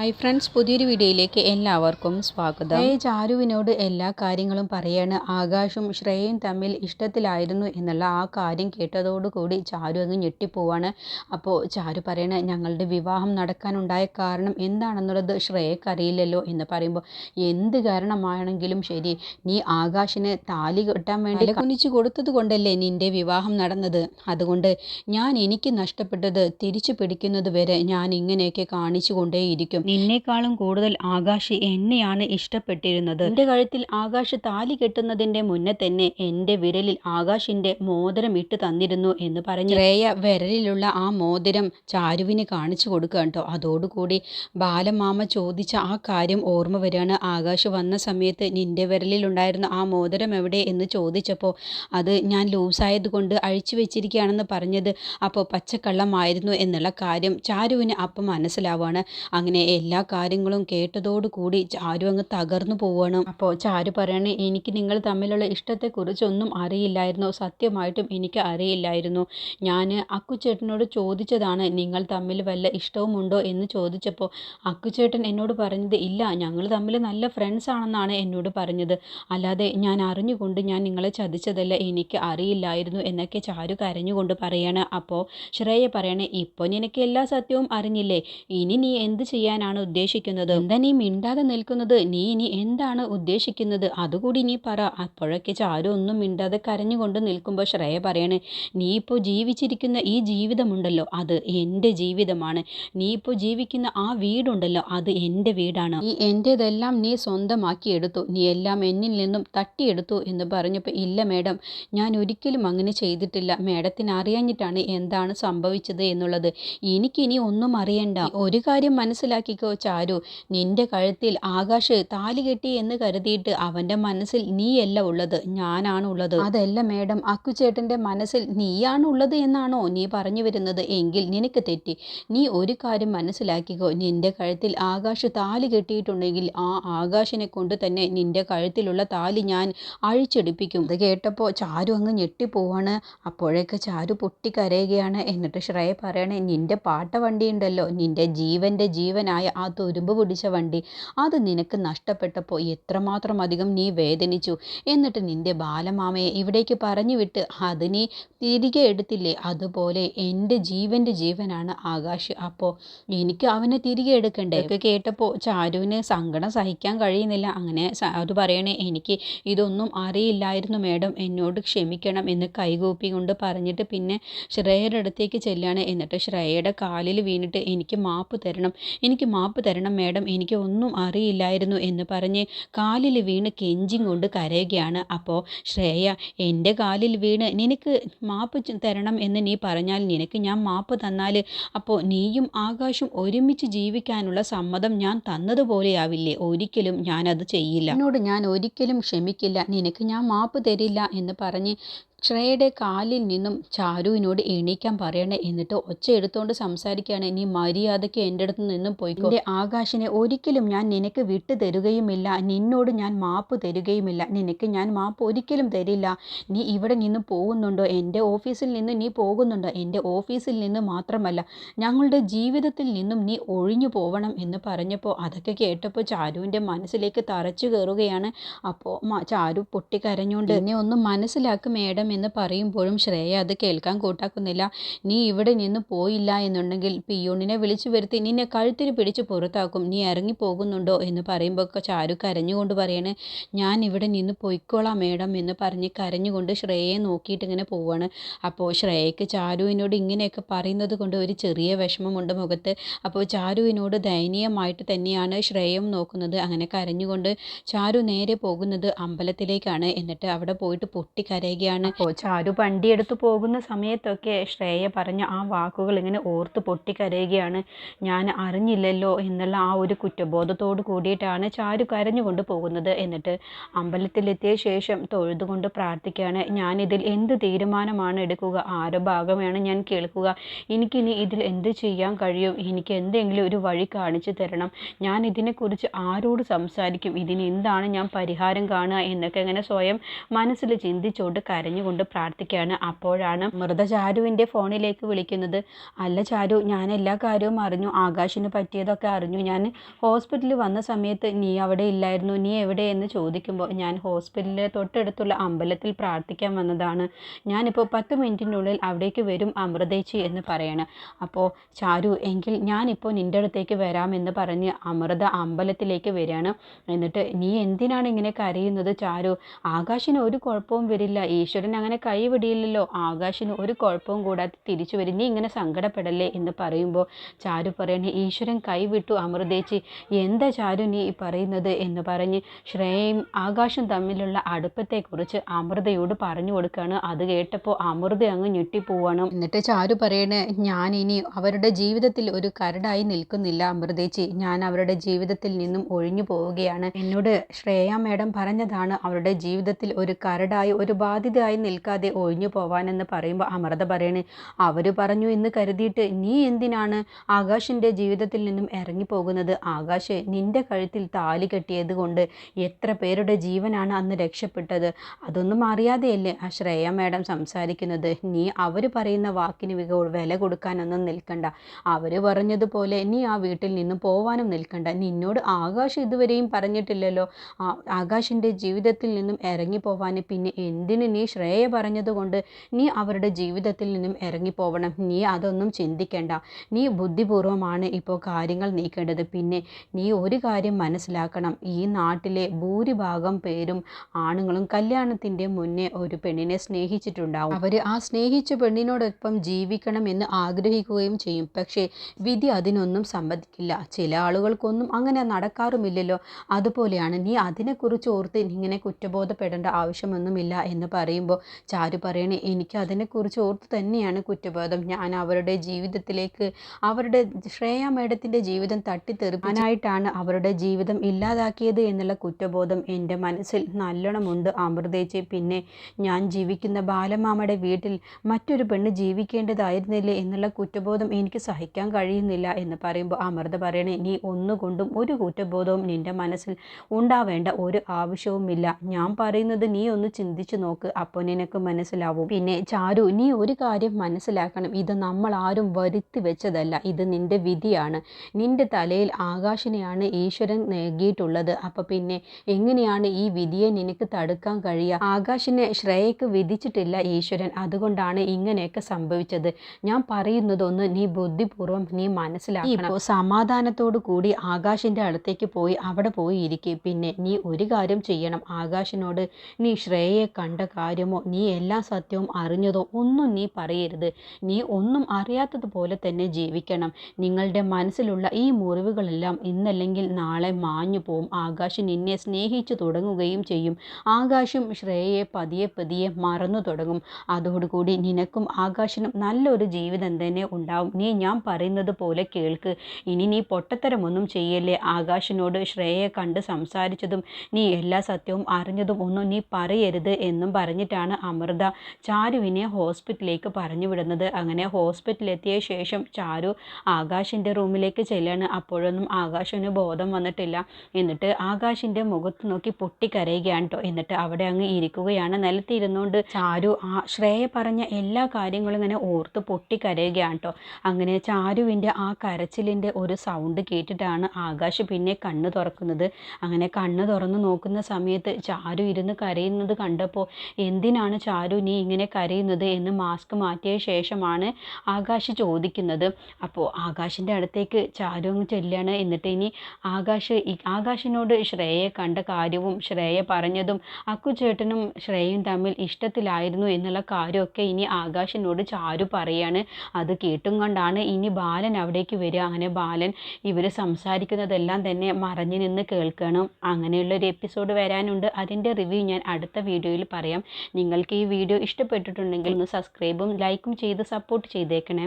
Hi friends പുതിയൊരു വീഡിയോയിലേക്ക് എല്ലാവർക്കും സ്വാഗതം. ഏ ചാരുവിനോട് എല്ലാ കാര്യങ്ങളും പറയാണ്. ആകാശും ശ്രേയയും തമ്മിൽ ഇഷ്ടത്തിലായിരുന്നു എന്നുള്ള ആ കാര്യം കേട്ടതോടുകൂടി ചാരു അങ്ങ് ഞെട്ടിപ്പോവാണ്. അപ്പോൾ ചാരു പറയണ ഞങ്ങളുടെ വിവാഹം നടക്കാനുണ്ടായ കാരണം എന്താണെന്നുള്ളത് ശ്രേയക്കറിയില്ലല്ലോ എന്ന് പറയുമ്പോൾ എന്ത് കാരണമാണെങ്കിലും ശരി നീ ആകാശിന് താലി കെട്ടാൻ വേണ്ടി കുനിച്ചു കൊടുത്തത് കൊണ്ടല്ലേ നിന്റെ വിവാഹം നടന്നത്? അതുകൊണ്ട് ഞാൻ എനിക്ക് നഷ്ടപ്പെട്ടത് തിരിച്ചു പിടിക്കുന്നത് വരെ ഞാൻ ഇങ്ങനെയൊക്കെ കാണിച്ചു കൊണ്ടേയിരിക്കും. നിന്നേക്കാളും കൂടുതൽ ആകാശ് എന്നെയാണ് ഇഷ്ടപ്പെട്ടിരുന്നത്. എന്റെ കഴുത്തിൽ ആകാശ് താലി കെട്ടുന്നതിന്റെ മുന്നേ തന്നെ എന്റെ വിരലിൽ ആകാശിന്റെ മോതിരം ഇട്ട് തന്നിരുന്നു എന്ന് പറഞ്ഞു. ശ്രേയ വിരലിലുള്ള ആ മോതിരം ചാരുവിന് കാണിച്ചു കൊടുക്കുക കേട്ടോ. അതോടുകൂടി ബാലമാമ ചോദിച്ച ആ കാര്യം ഓർമ്മ വരികയാണ്. ആകാശ് വന്ന സമയത്ത് നിന്റെ വിരലിലുണ്ടായിരുന്ന ആ മോതിരം എവിടെ എന്ന് ചോദിച്ചപ്പോൾ അത് ഞാൻ ലൂസായത് കൊണ്ട് അഴിച്ചു വെച്ചിരിക്കുകയാണെന്ന് പറഞ്ഞത് അപ്പോൾ പച്ചക്കള്ളമായിരുന്നു എന്നുള്ള കാര്യം ചാരുവിന് അപ്പം മനസ്സിലാവുകയാണ്. അങ്ങനെ എല്ലാ കാര്യങ്ങളും കേട്ടതോടുകൂടി ചാരു അങ്ങ് തകർന്നു പോവുകയാണ് അപ്പോൾ ചാരു പറയണേ എനിക്ക് നിങ്ങൾ തമ്മിലുള്ള ഇഷ്ടത്തെക്കുറിച്ചൊന്നും അറിയില്ലായിരുന്നു. സത്യമായിട്ടും എനിക്ക് അറിയില്ലായിരുന്നു. ഞാൻ അക്കുചേട്ടനോട് ചോദിച്ചതാണ് നിങ്ങൾ തമ്മിൽ വല്ല ഇഷ്ടവുമുണ്ടോ? എന്ന് ചോദിച്ചപ്പോൾ അക്കുചേട്ടൻ എന്നോട് പറഞ്ഞത് ഇല്ല ഞങ്ങൾ തമ്മിൽ നല്ല ഫ്രണ്ട്സ് ആണെന്നാണ് എന്നോട് പറഞ്ഞത്. അല്ലാതെ ഞാൻ അറിഞ്ഞുകൊണ്ട് ഞാൻ നിങ്ങളെ ചതിച്ചതല്ല എനിക്ക് അറിയില്ലായിരുന്നു എന്നൊക്കെ ചാരു കരഞ്ഞുകൊണ്ട് പറയാണ്. അപ്പോൾ ശ്രേയ പറയണേ ഇപ്പോൾ നിനക്ക് എല്ലാ സത്യവും അറിഞ്ഞില്ലേ? ഇനി നീ എന്ത് ചെയ്യാനാണ് ഉദ്ദേശിക്കുന്നത്. എന്താ നീ മിണ്ടാതെ നിൽക്കുന്നത്? നീ ഇനി എന്താണ് ഉദ്ദേശിക്കുന്നത്? അതുകൂടി നീ പറ. അപ്പോഴൊക്കെ ചാരു ഒന്നും മിണ്ടാതെ കരഞ്ഞുകൊണ്ട് നിൽക്കുമ്പോൾ ശ്രേയ പറയണേ നീ ഇപ്പോൾ ജീവിച്ചിരിക്കുന്ന ഈ ജീവിതമുണ്ടല്ലോ. അത് എന്റെ ജീവിതമാണ്. നീ ഇപ്പോൾ ജീവിക്കുന്ന ആ വീടുണ്ടല്ലോ. അത് എന്റെ വീടാണ്. ഈ എന്റെതെല്ലാം നീ സ്വന്തമാക്കി എടുത്തു. നീ എല്ലാം എന്നിൽ നിന്നും തട്ടിയെടുത്തു എന്ന് പറഞ്ഞപ്പോൾ ഇല്ല മേഡം ഞാൻ ഒരിക്കലും അങ്ങനെ ചെയ്തിട്ടില്ല. മേഡത്തിന് അറിയാഞ്ഞിട്ടാണ് എന്താണ് സംഭവിച്ചത് എന്നുള്ളത്. എനിക്കിനി ഒന്നും അറിയണ്ട. ഒരു കാര്യം മനസ്സിലാക്കിക്കോ ചാരു. നിന്റെ കഴുത്തിൽ ആകാശ് താലി കെട്ടി എന്ന് കരുതിയിട്ട് അവന്റെ മനസ്സിൽ നീയല്ല ഉള്ളത് ഞാനാണ് ഉള്ളത്. അതല്ല മേഡം അക്കുചേട്ടന്റെ മനസ്സിൽ നീയാണ് ഉള്ളത് എന്നാണോ നീ പറഞ്ഞു വരുന്നത്? എങ്കിൽ നിനക്ക് തെറ്റി. നീ ഒരു കാര്യം മനസ്സിലാക്കിക്കോ. നിന്റെ കഴുത്തിൽ ആകാശ് താലി കെട്ടിയിട്ടുണ്ടെങ്കിൽ ആ ആകാശിനെ കൊണ്ട് തന്നെ നിന്റെ കഴുത്തിലുള്ള താലി ഞാൻ അഴിച്ചെടുപ്പിക്കും. അത് കേട്ടപ്പോൾ ചാരു അങ്ങ് ഞെട്ടിപ്പോവാണ്. അപ്പോഴേക്ക് ചാരു പൊട്ടിക്കരയുകയാണ്. എന്നിട്ട് ശ്രേയ പറയണേ നിന്റെ പാട്ട വണ്ടി ഉണ്ടല്ലോ നിന്റെ ജീവന്റെ ജീവനായ ആ തുരുമ്പ് പിടിച്ച വണ്ടി. അത് നിനക്ക് നഷ്ടപ്പെട്ടപ്പോൾ എത്രമാത്രം അധികം നീ വേദനിച്ചു? എന്നിട്ട് നിന്റെ ബാലമാമയെ ഇവിടേക്ക് പറഞ്ഞു വിട്ട് അതിനെ തിരികെ എടുത്തില്ലേ? അതുപോലെ എന്റെ ജീവന്റെ ജീവനാണ് ആകാശ്. അപ്പോൾ എനിക്ക് അവനെ തിരികെ എടുക്കണ്ടേ? ഒക്കെ കേട്ടപ്പോൾ ചാരുവിന് സങ്കടം സഹിക്കാൻ കഴിയുന്നില്ല. അങ്ങനെ അത് പറയണേ എനിക്ക് ഇതൊന്നും അറിയില്ലായിരുന്നു മേഡം. എന്നോട് ക്ഷമിക്കണം എന്ന് കൈകൂപ്പി കൊണ്ട് പറഞ്ഞിട്ട് പിന്നെ ശ്രേയയുടെ അടുത്തേക്ക് ചെല്ലുകയാണ് എന്നിട്ട് ശ്രേയയുടെ കാലിൽ വീണിട്ട് എനിക്ക് മാപ്പ് തരണം. എനിക്ക് മാപ്പ് തരണം മേഡം എനിക്ക് ഒന്നും അറിയില്ലായിരുന്നു എന്ന് പറഞ്ഞ് കാലിൽ വീണ് കെഞ്ചിങ് കൊണ്ട് കരയുകയാണ്. അപ്പോൾ ശ്രേയ എന്റെ കാലിൽ വീണ് നിനക്ക് മാപ്പ് തരണം എന്ന് നീ പറഞ്ഞാൽ നിനക്ക് ഞാൻ മാപ്പ് തന്നാൽ. അപ്പോൾ നീയും ആകാശും ഒരുമിച്ച് ജീവിക്കാനുള്ള സമ്മതം ഞാൻ തന്നതുപോലെയാവില്ലേ? ഒരിക്കലും ഞാനത് ചെയ്യില്ല. എന്നോട് ഞാൻ ഒരിക്കലും ക്ഷമിക്കില്ല. നിനക്ക് ഞാൻ മാപ്പ് തരില്ല എന്ന് പറഞ്ഞ് ശ്രേയയുടെ കാലിൽ നിന്നും ചാരുവിനോട് എണീക്കാൻ പറയണേ എന്നിട്ട് ഒച്ച എടുത്തുകൊണ്ട് സംസാരിക്കുകയാണ്. നീ മര്യാദയ്ക്ക് എന്റെ അടുത്ത് നിന്നും പോയിക്കോ. എന്റെ ആകാശിനെ ഒരിക്കലും ഞാൻ നിനക്ക് വിട്ടു തരുകയുമില്ല. നിന്നോട് ഞാൻ മാപ്പ് തരുകയുമില്ല. നിനക്ക് ഞാൻ മാപ്പ് ഒരിക്കലും തരില്ല. നീ ഇവിടെ നിന്ന് പോകുന്നുണ്ടോ? എന്റെ ഓഫീസിൽ നിന്ന് നീ പോകുന്നുണ്ടോ? എന്റെ ഓഫീസിൽ നിന്ന് മാത്രമല്ല ഞങ്ങളുടെ ജീവിതത്തിൽ നിന്നും നീ ഒഴിഞ്ഞു പോവണം എന്ന് പറഞ്ഞപ്പോൾ അതൊക്കെ കേട്ടപ്പോൾ ചാരുവിന്റെ മനസ്സിലേക്ക് തറച്ചു കയറുകയാണ്. അപ്പോൾ ചാരു പൊട്ടിക്കരഞ്ഞുകൊണ്ട് എന്നെ ഒന്ന് മനസ്സിലാക്കും മേഡം. എന്ന് പറയുമ്പോഴും ശ്രേയ അത് കേൾക്കാൻ കൂട്ടാക്കുന്നില്ല. നീ ഇവിടെ നിന്ന് പോയില്ല എന്നുണ്ടെങ്കിൽ പിയൂണിനെ വിളിച്ചു വരുത്തി നിന്നെ കഴുത്തിന് പിടിച്ച് പുറത്താക്കും. നീ ഇറങ്ങി പോകുന്നുണ്ടോ? എന്ന് പറയുമ്പോൾ ചാരു കരഞ്ഞുകൊണ്ട് പറയണേ ഞാൻ ഇവിടെ നിന്ന് പൊയ്ക്കോളാം മേഡം എന്ന് പറഞ്ഞ് കരഞ്ഞുകൊണ്ട് ശ്രേയയെ നോക്കിയിട്ട് ഇങ്ങനെ പോവാണ്. അപ്പോൾ ശ്രേയയ്ക്ക് ചാരുവിനോട് ഇങ്ങനെയൊക്കെ പറയുന്നത് കൊണ്ട് ഒരു ചെറിയ വിഷമമുണ്ട് മുഖത്ത്. അപ്പോൾ ചാരുവിനോട് ദയനീയമായിട്ട് തന്നെയാണ് ശ്രേയം നോക്കുന്നത്. അങ്ങനെ കരഞ്ഞുകൊണ്ട് ചാരു നേരെ പോകുന്നത് അമ്പലത്തിലേക്കാണ്. എന്നിട്ട് അവിടെ പോയിട്ട് പൊട്ടിക്കരയുകയാണ്. അപ്പോൾ ചാരു വണ്ടിയെടുത്ത് പോകുന്ന സമയത്തൊക്കെ ശ്രേയ പറഞ്ഞ ആ വാക്കുകൾ ഇങ്ങനെ ഓർത്ത് പൊട്ടിക്കരയുകയാണ്. ഞാൻ അറിഞ്ഞില്ലല്ലോ എന്നുള്ള ആ ഒരു കുറ്റബോധത്തോട് കൂടിയിട്ടാണ് ചാരു കരഞ്ഞുകൊണ്ട് പോകുന്നത് എന്നിട്ട് അമ്പലത്തിലെത്തിയ ശേഷം തൊഴുതുകൊണ്ട് പ്രാർത്ഥിക്കുകയാണ്. ഞാനിതിൽ എന്ത് തീരുമാനമാണ് എടുക്കുക? ആരോ ഭാഗമാണ് ഞാൻ കേൾക്കുക. എനിക്കിനി ഇതിൽ എന്ത് ചെയ്യാൻ കഴിയും? എനിക്ക് എന്തെങ്കിലും ഒരു വഴി കാണിച്ചു തരണം. ഞാൻ ഇതിനെക്കുറിച്ച് ആരോട് സംസാരിക്കും? ഇതിന് എന്താണ് ഞാൻ പരിഹാരം കാണുക? എന്നൊക്കെ ഇങ്ങനെ സ്വയം മനസ്സിൽ ചിന്തിച്ചുകൊണ്ട് കരഞ്ഞുകൊണ്ട് കരഞ്ഞുകൊണ്ട് പ്രാർത്ഥിക്കുകയാണ്. അപ്പോഴാണ് മൃത ചാരുവിന്റെ ഫോണിലേക്ക് വിളിക്കുന്നത്. അല്ല ചാരു ഞാൻ എല്ലാ കാര്യവും അറിഞ്ഞു. ആകാശിന് പറ്റിയതൊക്കെ അറിഞ്ഞു. ഞാൻ ഹോസ്പിറ്റലിൽ വന്ന സമയത്ത് നീ അവിടെ ഇല്ലായിരുന്നു. നീ എവിടെയെന്ന് ചോദിക്കുമ്പോൾ ഞാൻ ഹോസ്പിറ്റലിലെ തൊട്ടടുത്തുള്ള അമ്പലത്തിൽ പ്രാർത്ഥിക്കാൻ വന്നതാണ്. ഞാനിപ്പോൾ പത്ത് മിനിറ്റിനുള്ളിൽ അവിടേക്ക് വരും അമൃതേച്ചി എന്ന് പറയണം. അപ്പോൾ ചാരു എങ്കിൽ ഞാനിപ്പോൾ നിന്റെ അടുത്തേക്ക് വരാമെന്ന് പറഞ്ഞ് അമൃത അമ്പലത്തിലേക്ക് വരികയാണ്. എന്നിട്ട് നീ എന്തിനാണ് ഇങ്ങനെ കരയുന്നത് ചാരു? ആകാശിന് ഒരു കുഴപ്പവും വരില്ല. ഈശ്വരൻ അങ്ങനെ കൈവിടിയില്ലല്ലോ. ആകാശിന് ഒരു കുഴപ്പവും കൂടാതെ തിരിച്ചു വരും. നീ ഇങ്ങനെ സങ്കടപ്പെടല്ലേ എന്ന് പറയുമ്പോൾ ചാരു പറയണേ ഈശ്വരൻ കൈവിട്ടു അമൃതേച്ചി എന്താ ചാരു നീ പറയുന്നത്? എന്ന് പറഞ്ഞ് ശ്രേയയും ആകാശം തമ്മിലുള്ള അടുപ്പത്തെക്കുറിച്ച് അമൃതയോട് പറഞ്ഞു കൊടുക്കുകയാണ്. അത് കേട്ടപ്പോൾ അമൃത അങ്ങ് ഞെട്ടിപ്പോവാണ്. എന്നിട്ട് ചാരു പറയണേ ഞാൻ ഇനി അവരുടെ ജീവിതത്തിൽ ഒരു കരടായി നിൽക്കുന്നില്ല അമൃതേച്ചി ഞാൻ അവരുടെ ജീവിതത്തിൽ നിന്നും ഒഴിഞ്ഞു പോവുകയാണ്. എന്നോട് ശ്രേയ മേഡം പറഞ്ഞതാണ് അവരുടെ ജീവിതത്തിൽ ഒരു കരടായി ഒരു ബാധ്യതയായി നിൽക്കാതെ ഒഴിഞ്ഞു പോവാനെന്ന് പറയുമ്പോൾ അമൃത പറയണേ അവർ പറഞ്ഞു എന്ന് കരുതിയിട്ട് നീ എന്തിനാണ് ആകാശിന്റെ ജീവിതത്തിൽ നിന്നും ഇറങ്ങിപ്പോകുന്നത്? ആകാശ് നിന്റെ കഴുത്തിൽ താലി കെട്ടിയത് കൊണ്ട് എത്ര പേരുടെ ജീവനാണ് അന്ന് രക്ഷപ്പെട്ടത്? അതൊന്നും അറിയാതെയല്ലേ ആ ശ്രേയ മാഡം സംസാരിക്കുന്നത്? നീ അവർ പറയുന്ന വാക്കിന് വില കൊടുക്കാനൊന്നും നിൽക്കണ്ട. അവർ പറഞ്ഞതുപോലെ നീ ആ വീട്ടിൽ നിന്നും പോവാനും നിൽക്കണ്ട. നിന്നോട് ആകാശ് ഇതുവരെയും പറഞ്ഞിട്ടില്ലല്ലോ. ആകാശിന്റെ ജീവിതത്തിൽ നിന്നും ഇറങ്ങി ഇറങ്ങിപ്പോവാൻ പിന്നെ എന്തിന് നീ ശ്രേയ പറഞ്ഞതുകൊണ്ട് നീ അവരുടെ ജീവിതത്തിൽ നിന്നും ഇറങ്ങിപ്പോവണം. നീ അതൊന്നും ചിന്തിക്കേണ്ട. നീ ബുദ്ധിപൂർവമാണ് ഇപ്പോൾ കാര്യങ്ങൾ നീക്കേണ്ടത്. പിന്നെ നീ ഒരു കാര്യം മനസ്സിലാക്കണം. ഈ നാട്ടിലെ ഭൂരിഭാഗം പേരും ആണുങ്ങളും കല്യാണത്തിന്റെ മുന്നേ ഒരു പെണ്ണിനെ സ്നേഹിച്ചിട്ടുണ്ടാവും. അവർ ആ സ്നേഹിച്ച പെണ്ണിനോടൊപ്പം ജീവിക്കണം എന്ന് ആഗ്രഹിക്കുകയും ചെയ്യും. പക്ഷേ വിധി അതിനൊന്നും സമ്മതിക്കില്ല. ചില ആളുകൾക്കൊന്നും അങ്ങനെ നടക്കാറുമില്ലല്ലോ. അതുപോലെയാണ് നീ അതിനെക്കുറിച്ച് ഓർത്ത് ഇങ്ങനെ കുറ്റബോധപ്പെടേണ്ട ആവശ്യമൊന്നുമില്ല എന്ന് പറയുമ്പോൾ ചാരു പറയണേ എനിക്ക് അതിനെക്കുറിച്ച് ഓർത്ത് തന്നെയാണ് കുറ്റബോധം. ഞാൻ അവരുടെ ജീവിതത്തിലേക്ക് അവരുടെ ശ്രേയ മേഡത്തിന്റെ ജീവിതം തട്ടിത്തെറിപ്പാനായിട്ടാണ് അവരുടെ ജീവിതം ഇല്ലാതാക്കിയത് എന്നുള്ള കുറ്റബോധം എന്റെ മനസ്സിൽ നല്ലോണമുണ്ട്. അമൃതേച്ചി പിന്നെ ഞാൻ ജീവിക്കുന്ന ബാലമാമയുടെ വീട്ടിൽ മറ്റൊരു പെണ്ണ് ജീവിക്കേണ്ടതായിരുന്നില്ലേ എന്നുള്ള കുറ്റബോധം എനിക്ക് സഹിക്കാൻ കഴിയുന്നില്ല എന്ന് പറയുമ്പോൾ അമൃത പറയണേ നീ ഒന്നുകൊണ്ടും ഒരു കുറ്റബോധവും നിന്റെ മനസ്സിൽ ഉണ്ടാവേണ്ട ഒരു ആവശ്യവുമില്ല. ഞാൻ പറയുന്നത് നീ ഒന്ന് ചിന്തിച്ചു നോക്ക്. അപ്പോൾ നിനക്ക് മനസ്സിലാവും. പിന്നെ ചാരു നീ ഒരു കാര്യം മനസ്സിലാക്കണം. ഇത് നമ്മൾ ആരും വരുത്തി വെച്ചതല്ല. ഇത് നിന്റെ വിധിയാണ്. നിന്റെ തലയിൽ ആകാശിനെയാണ് ഈശ്വരൻ നൽകിയിട്ടുള്ളത്. അപ്പോൾ പിന്നെ എങ്ങനെയാണ് ഈ വിധിയെ നിനക്ക് തടുക്കാൻ കഴിയുക? ആകാശിനെ ശ്രേയക്ക് വിധിച്ചിട്ടില്ല ഈശ്വരൻ. അതുകൊണ്ടാണ് ഇങ്ങനെയൊക്കെ സംഭവിച്ചത്. ഞാൻ പറയുന്നതൊന്ന് നീ ബുദ്ധിപൂർവം നീ മനസ്സിലാക്കണം. ഇപ്പോൾ സമാധാനത്തോടു കൂടി ആകാശിന്റെ അടുത്തേക്ക് പോയി അവിടെ പോയി ഇരിക്കുക പിന്നെ നീ ഒരു കാര്യം ചെയ്യണം. ആകാശിനോട് നീ ശ്രേയയെ കണ്ട കാര്യമോ നീ എല്ലാ സത്യവും അറിഞ്ഞതോ ഒന്നും നീ പറയരുത്. നീ ഒന്നും അറിയാത്തതുപോലെ തന്നെ ജീവിക്കണം. നിങ്ങളുടെ മനസ്സിലുള്ള ഈ മുറിവുകളെല്ലാം ഇന്നല്ലെങ്കിൽ നാളെ മാഞ്ഞു പോവും. ആകാശ് നിന്നെ സ്നേഹിച്ചു തുടങ്ങുകയും ചെയ്യും. ആകാശും ശ്രേയയെ പതിയെ പതിയെ മറന്നു തുടങ്ങും. അതോടുകൂടി നിനക്കും ആകാശിനും നല്ലൊരു ജീവിതം തന്നെ ഉണ്ടാവും. നീ ഞാൻ പറയുന്നത് പോലെ കേൾക്ക്. ഇനി നീ പൊട്ടത്തരമൊന്നും ചെയ്യല്ലേ? ആകാശിനോട് ശ്രേയയെ കണ്ട് സംസാരിച്ചതും നീ എല്ലാ സത്യവും അറിഞ്ഞതും ഒന്നും നീ പറയരുത് എന്നും പറഞ്ഞിട്ടാണ് അമൃത. ചാരുവിനെ ഹോസ്പിറ്റലിലേക്ക് പറഞ്ഞു വിടുന്നത്. അങ്ങനെ ഹോസ്പിറ്റലിലെത്തിയ ശേഷം ചാരു ആകാശിന്റെ റൂമിലേക്ക് ചെല്ലാണ്. അപ്പോഴൊന്നും ആകാശിന് ബോധം വന്നിട്ടില്ല. എന്നിട്ട് ആകാശിന്റെ മുഖത്ത് നോക്കി പൊട്ടിക്കരയുകയാണ് കേട്ടോ എന്നിട്ട് അവിടെ അങ്ങ് ഇരിക്കുകയാണ്. നിലത്തിരുന്നുകൊണ്ട് ചാരു ആ ശ്രേയ പറഞ്ഞ എല്ലാ കാര്യങ്ങളും ഇങ്ങനെ ഓർത്ത് പൊട്ടിക്കരയുകയാണ് കേട്ടോ അങ്ങനെ ചാരുവിന്റെ ആ കരച്ചിലിന്റെ ഒരു സൗണ്ട് കേട്ടിട്ടാണ് ആകാശ് പിന്നെ കണ്ണ് തുറക്കുന്നത്. അങ്ങനെ കണ്ണ് തുറന്ന് നോക്കുന്ന സമയത്ത് ചാരു ഇരുന്ന് കരയുന്നത് കണ്ടപ്പോൾ എന്തിനാണ് ചാരു നീ ഇങ്ങനെ കരയുന്നത് എന്ന് മാസ്ക് മാറ്റിയ ശേഷമാണ് ആകാശ് ചോദിക്കുന്നത്. അപ്പോൾ ആകാശിന്റെ അടുത്തേക്ക് ചാരു അങ്ങ് ചെല്ലുകയാണ് എന്നിട്ട് ഇനി ആകാശ് ആകാശിനോട് ശ്രേയെ കണ്ട കാര്യവും ശ്രേയ പറഞ്ഞതും അക്കുചേട്ടനും ശ്രേയയും തമ്മിൽ ഇഷ്ടത്തിലായിരുന്നു എന്നുള്ള കാര്യമൊക്കെ ഇനി ആകാശിനോട് ചാരു പറയാണ്. അത് കേട്ടും കൊണ്ടാണ് ഇനി ബാലൻ അവിടേക്ക് വരിക. അങ്ങനെ ബാലൻ ഇവർ സംസാരിക്കുന്നതെല്ലാം തന്നെ മറഞ്ഞു നിന്ന് കേൾക്കണം. അങ്ങനെയുള്ളൊരു എപ്പിസോഡ് വരാനുണ്ട്. അതിന്റെ റിവ്യൂ ഞാൻ അടുത്ത വീഡിയോയിൽ പറയാം. നിങ്ങൾക്ക് ഈ വീഡിയോ ഇഷ്ടപ്പെട്ടിട്ടുണ്ടെങ്കിൽ ഒന്ന് സബ്സ്ക്രൈബും ലൈക്കും ചെയ്ത് സപ്പോർട്ട് ചെയ്തേക്കണേ.